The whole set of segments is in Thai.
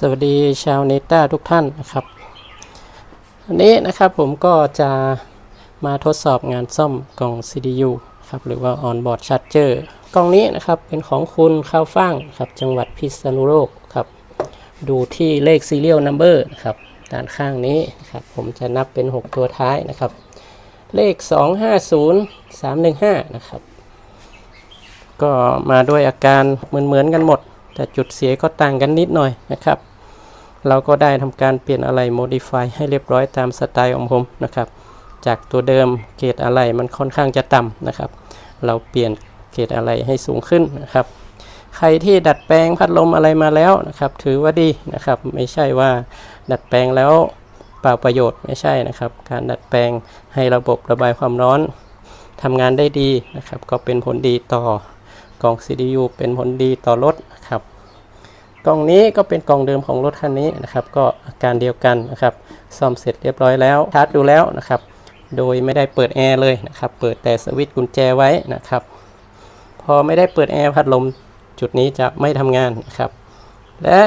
สวัสดีชาวเนต้าทุกท่านนะครับวันนี้นะครับผมก็จะมาทดสอบงานซ่อมกล่อง CDU ครับหรือว่า On-board Charger กล่องนี้นะครับเป็นของคุณข้าวฟ่างครับจังหวัดพิษณุโลกครับดูที่เลข Serial Number นะครับด้านข้างนี้ครับผมจะนับเป็น 6 ตัวท้ายนะครับ เลข 250 315 นะครับ ก็มาด้วยอาการเหมือนๆกันหมด แต่จุดเสียก็ต่างกันนิดหน่อยนะครับ เราก็ได้ทำการเปลี่ยนอะไร modify ให้เรียบร้อยตามสไตล์ของผมนะครับ จากตัวเดิมเกรดอะไรมันค่อนข้างจะต่ำนะครับ เราเปลี่ยนเกรดอะไรให้สูงขึ้นนะครับ ใครที่ดัดแปลงพัดลมอะไรมาแล้วนะครับ ถือว่าดีนะครับ ไม่ใช่ว่าดัดแปลงแล้วเปล่าประโยชน์ไม่ใช่นะครับ การดัดแปลงให้ระบบระบายความร้อนทำงานได้ดีนะครับ ก็เป็นผลดีต่อกล่อง CDU เป็นผลดีต่อรถ กล่องนี้ก็เป็นกล่องเดิมของรถคันนี้นะครับ ก็อาการเดียวกันนะครับ ซ่อมเสร็จเรียบร้อยแล้วชาร์จดูแล้วนะครับ โดยไม่ได้เปิดแอร์เลยนะครับ เปิดแต่สวิตช์กุญแจไว้นะครับ พอไม่ได้เปิดแอร์พัดลมจุดนี้จะไม่ทำงานนะครับ และ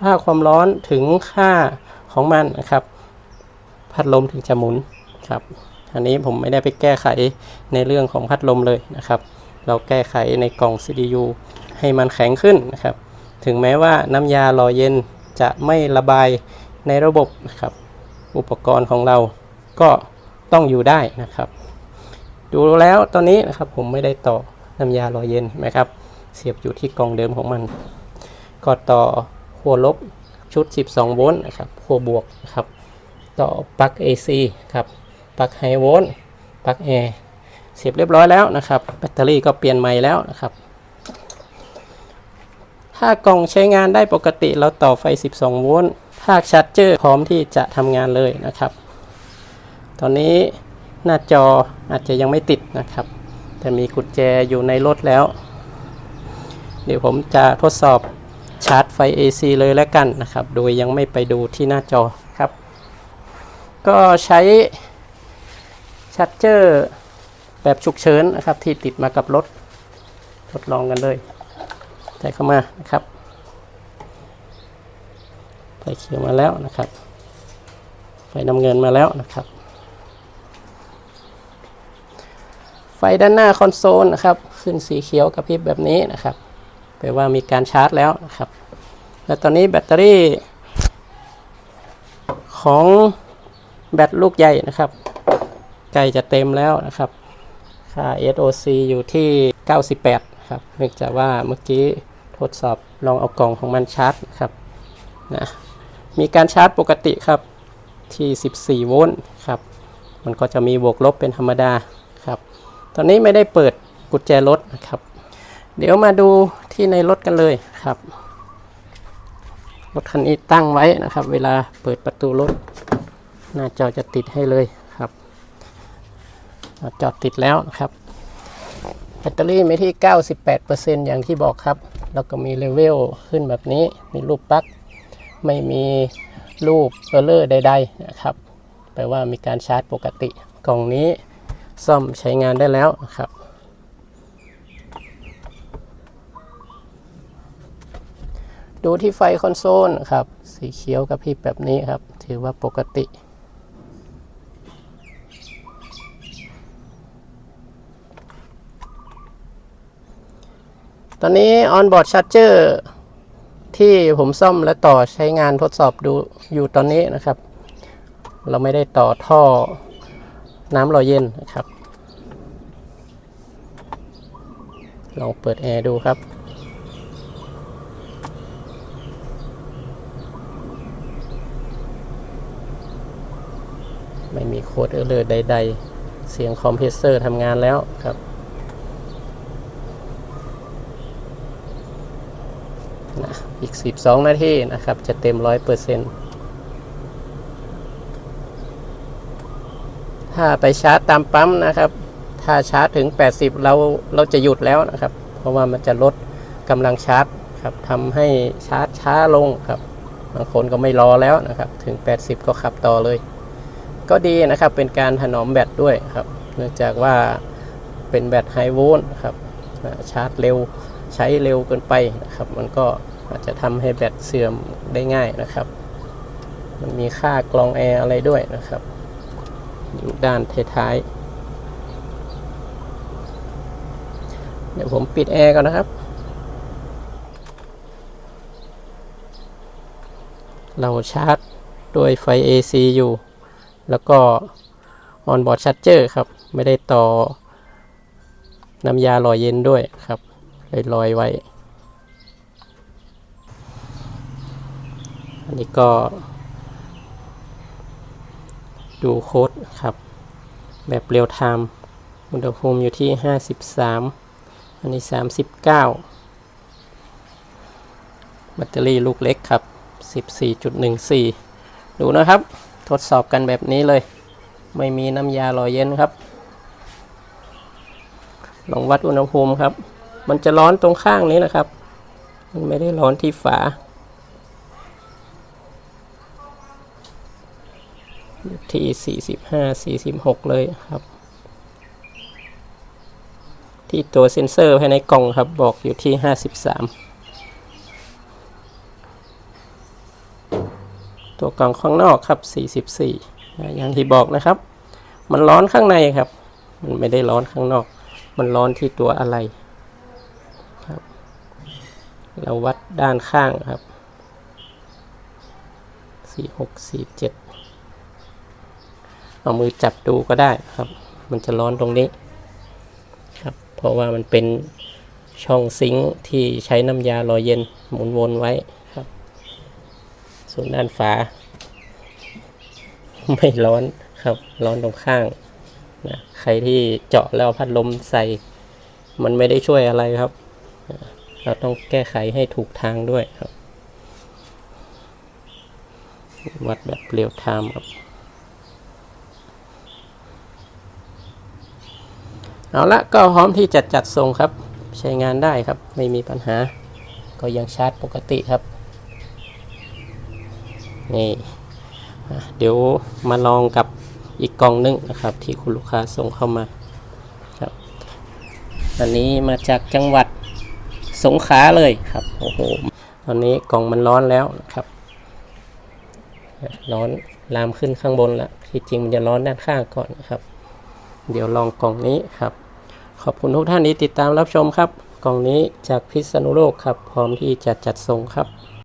ค่าความร้อนถึงค่าของมันนะครับ พัดลมถึงจะหมุนครับ อันนี้ผมไม่ได้ไปแก้ไขในเรื่องของพัดลมเลยนะครับ เราแก้ไขในกล่อง CDU ให้มันแข็งขึ้นนะครับ ถึงแม้ว่าน้ำยาหล่อเย็นจะไม่ระบายในระบบนะครับ อุปกรณ์ของเราก็ต้องอยู่ได้นะครับ ดูแล้วตอนนี้นะครับผมไม่ได้ต่อน้ำยาหล่อเย็นนไหมครับ เสียบอยู่ที่กล่องเดิมของมัน ก็ต่อขั้วลบชุด 12 โวลต์นะครับขั้วบวกนะครับต่อปลั๊ก AC ครับปลั๊กไฮโวลต์ปลั๊กแอร์เสียบเรียบร้อยแล้วนะครับ แบตเตอรี่ก็เปลี่ยนใหม่แล้วนะครับ ถ้ากล่องใช้งานได้ปกติเราต่อไฟ 12 โวลต์ภาคชาร์จเจอร์พร้อมที่จะทำงานเลยนะครับ ตอนนี้หน้าจออาจจะยังไม่ติดนะครับ แต่มีกุญแจอยู่ในรถแล้ว เดี๋ยวผมจะทดสอบชาร์จไฟ AC เลยแล้วกันนะครับ โดยยังไม่ไปดูที่หน้าจอครับ ก็ใช้ชาร์จเจอร์แบบฉุกเฉินนะครับที่ติดมากับรถ ทดลองกันเลย ส่เข้ามานะครับไฟเขียวมาแล้วนะครับ ไฟน้ำเงินมาแล้วนะครับ ไฟด้านหน้าคอนโซลนะครับขึ้นสีเขียวกระพริบแบบนี้นะครับแปลว่ามีการชาร์จแล้วนะครับ และตอนนี้แบตเตอรี่ ของแบตลูกใหญ่นะครับใกล้จะเต็มแล้วนะครับค่า SOC อยู่ที่ 98 ครับเนื่องจากว่าเมื่อกี้ ทดสอบลองเอากล่องของมันชาร์จครับนะมีการชาร์จปกติครับที่14โวลต์ครับมันก็จะมีบวกลบเป็นธรรมดาครับ ตอนนี้ไม่ได้เปิดกุญแจรถนะครับ เดี๋ยวมาดูที่ในรถกันเลยครับรถคันนี้ตั้งไว้นะครับ เวลาเปิดประตูรถ หน้าจอจะติดให้เลยครับจอติดแล้วนะครับ แบตเตอรี่ม่ที่ 98%อย่างที่บอกครับ แล้วก็มีเลเวลขึ้นแบบนี้มีรูปปลั๊กไม่มีรูปเออร์เลอร์ใดๆนะครับแปลว่ามีการชาร์จปกติกล่องนี้ซ่อมใช้งานได้แล้วนะครับ ดูที่ไฟคอนโซลครับ สีเขียวกับพริบแบบนี้ครับ ถือว่าปกติ ตอนนี้ on-board charger ที่ผมซ่อมและต่อใช้งานทดสอบดูอยู่ตอนนี้นะครับ เราไม่ได้ต่อท่อน้ำหล่อเย็นนะครับ ลองเปิดแอร์ดูครับไม่มีโค้ดเออร์เลอร์ใด ๆ เสียงคอมเพรสเซอร์ทำงานแล้วครับ นะอีก 12 นาทีนะครับ จะเต็ม 100%ถ้าไปชาร์จตามปั๊มนะครับ ถ้าชาร์จถึง 80 เราเราจะหยุดแล้วนะครับ เพราะว่ามันจะลดกำลังชาร์จครับทำให้ชาร์จช้าลงครับ บางคนก็ไม่รอแล้วนะครับ ถึง 80 ก็ขับต่อเลย ก็ดีนะครับเป็นการถนอมแบตด้วยครับ เนื่องจากว่าเป็นแบตไฮโวลต์ครับชาร์จเร็ว ใช้เร็วเกินไปนะครับ มันก็อาจจะทำให้แบตเสื่อมได้ง่ายนะครับ มันมีค่ากรองแอร์อะไรด้วยนะครับ อยู่ด้านท้ายๆเดี๋ยวผมปิดแอร์ก่อนนะครับ เราชาร์จโดยไฟ AC อยู่ แล้วก็ on board charger ครับ ไม่ได้ต่อน้ำยาหล่อเย็นด้วยครับ เลยลอยไว้ อันนี้ก็ ดูโค้ดครับ แบบเรียลไทม์อุณหภูมิอยู่ที่ 53 อันนี้ 39 แบตเตอรี่ลูกเล็กครับ 14.14 ดูนะครับ ทดสอบกันแบบนี้เลย ไม่มีน้ำยาหล่อเย็นครับลองวัดอุณหภูมิครับ มันจะร้อนตรงข้างนี้นะครับ มันไม่ได้ร้อนที่ฝาอยู่ที่45 46เลยครับ ที่ตัวเซ็นเซอร์ภายในกล่องครับบอกอยู่ที่53ตัวกล่องข้างนอกครับ44อ่อย่างที่บอกนะครับ มันร้อนข้างในครับ มันไม่ได้ร้อนข้างนอก มันร้อนที่ตัวอะไร เราวัดด้านข้างครับ46 47เจ็ดเอามือจับดูก็ได้ครับ มันจะร้อนตรงนี้ครับ เพราะว่ามันเป็นช่องซิงค์ที่ใช้น้ำยาล่อเย็นหมุนวนไว้ครับ ส่วนด้านฝา ไม่ร้อนครับ ร้อนตรงข้างนะใครที่เจาะแล้วพัดลมใส่ มันไม่ได้ช่วยอะไรครับ เราต้องแก้ไขให้ถูกทางด้วยครับ วัดแบบเรียลไทม์ครับเอาละก็พร้อมที่จะจัดส่งครับ ใช้งานได้ครับไม่มีปัญหา ก็ยังชาร์จปกติครับ นี่เดี๋ยวมาลองกับอีกกล่องหนึงนะครับ ที่คุณลูกค้าส่งเข้ามาครับ อันนี้มาจากจังหวัด สงขาเลยครับโอ้โหตอนนี้กล่องมันร้อนแล้วนะครับ ร้อนลามขึ้นข้างบนแล้วที่จริงมันจะร้อนด้านข้างก่อนนะครับ เดี๋ยวลองกล่องนี้ครับ ขอบคุณทุกท่านที่ติดตามรับชมครับ กล่องนี้จากพิษณุโลกครับ พร้อมที่จะจัดส่งครับ